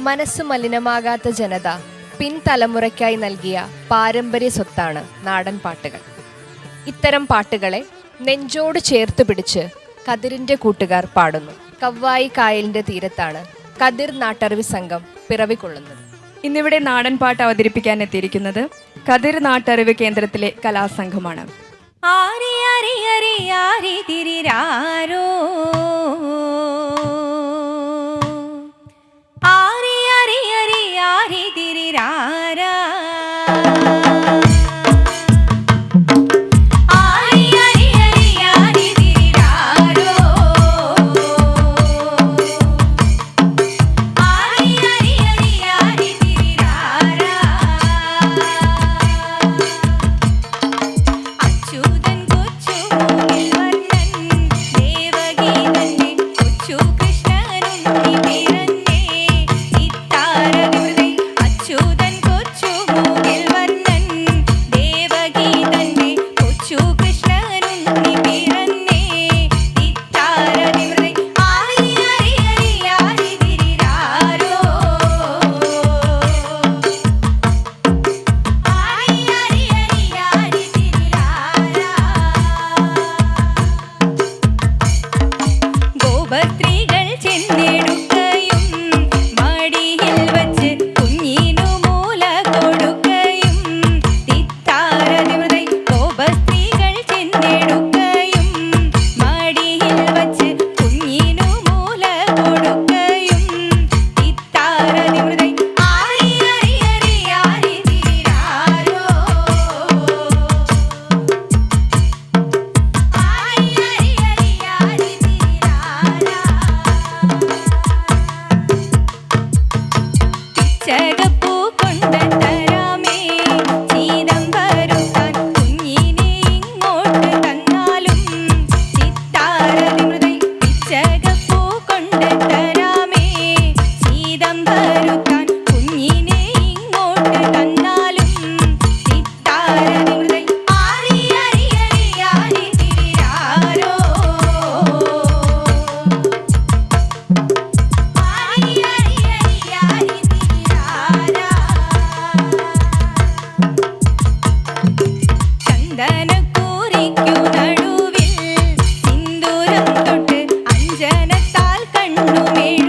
മനസ്സ് മലിനമാകാത്ത ജനത പിൻതലമുറയ്ക്കായി നൽകിയ പാരമ്പര്യ സ്വത്താണ് നാടൻ പാട്ടുകൾ. ഇത്തരം പാട്ടുകളെ നെഞ്ചോട് ചേർത്ത് പിടിച്ച് കതിരിന്റെ കൂട്ടുകാർ പാടുന്നു. കവ്വായി കായലിന്റെ തീരത്താണ് കതിർ നാട്ടറിവി സംഘം പിറവിക്കൊള്ളുന്നത്. ഇന്നിവിടെ നാടൻ പാട്ട് അവതരിപ്പിക്കാൻ എത്തിയിരിക്കുന്നത് കതിർ നാട്ടറിവ് കേന്ദ്രത്തിലെ കലാസംഘമാണ്. ആരി ആരി ആരി ആരി തിരിരാരോ തിരിരാരാ പിച്ചക no mim.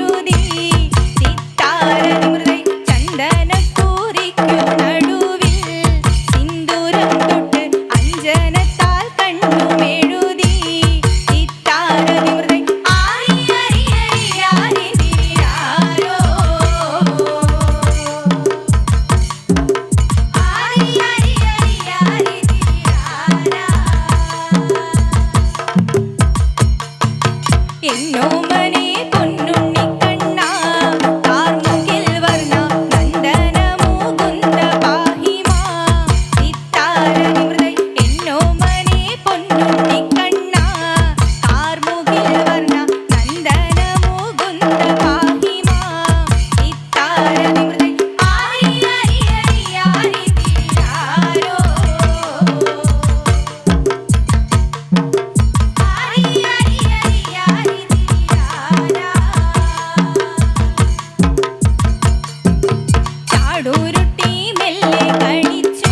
ൂരുട്ടി മെല്ലെ കഴിച്ചു?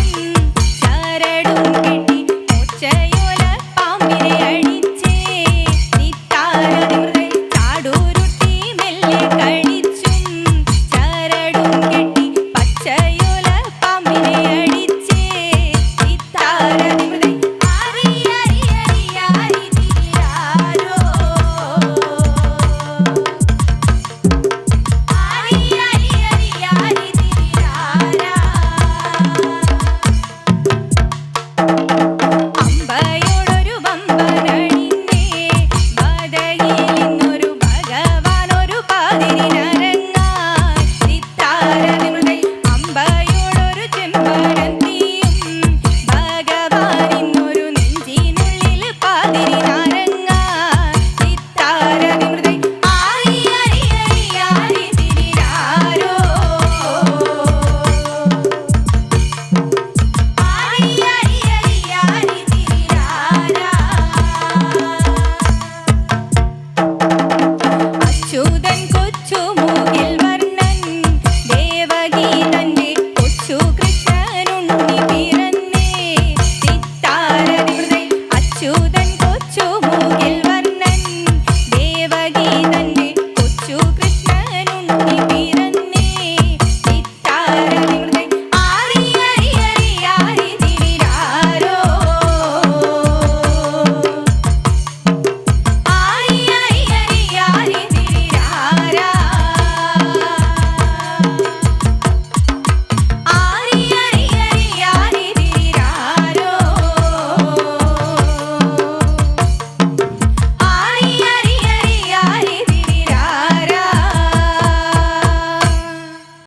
ചരടും കെട്ടി ഒച്ചയോല പാമ്പിനെ അഴിച്ച് നിത്താര ചാടൂരുട്ടി മെല്ലെ